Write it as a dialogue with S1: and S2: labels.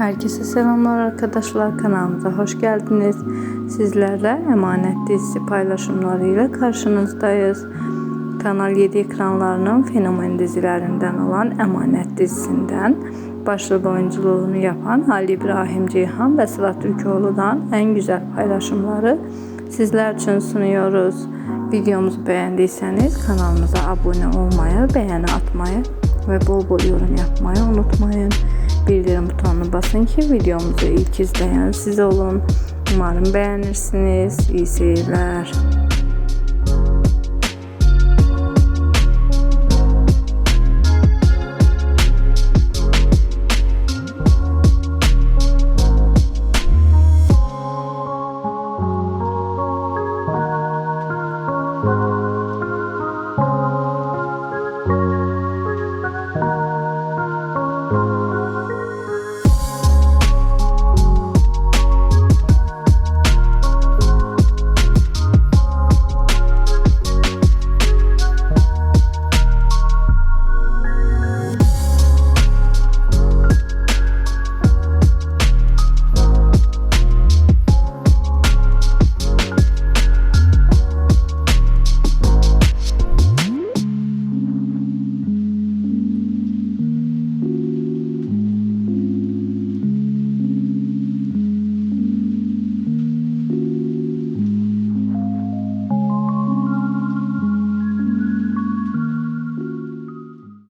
S1: Herkese selamlar arkadaşlar kanalımıza hoş geldiniz. Sizlerle Emanet dizisi paylaşımlarıyla karşınızdayız. Kanal 7 ekranlarının fenomen dizilerinden olan Emanet dizisinden başrol oyunculuğunu yapan Ali İbrahim Ceyhan ve Sıla Türkoğlu'dan en güzel paylaşımları sizler için sunuyoruz. Videomuzu beğendiyseniz kanalımıza abone olmayı, beğeni atmayı ve bol bol yorum yapmayı unutmayın. Bildirim butonuna basın ki videomuzu ilk izleyen siz olun. Umarım beğenirsiniz. İyi seyirler.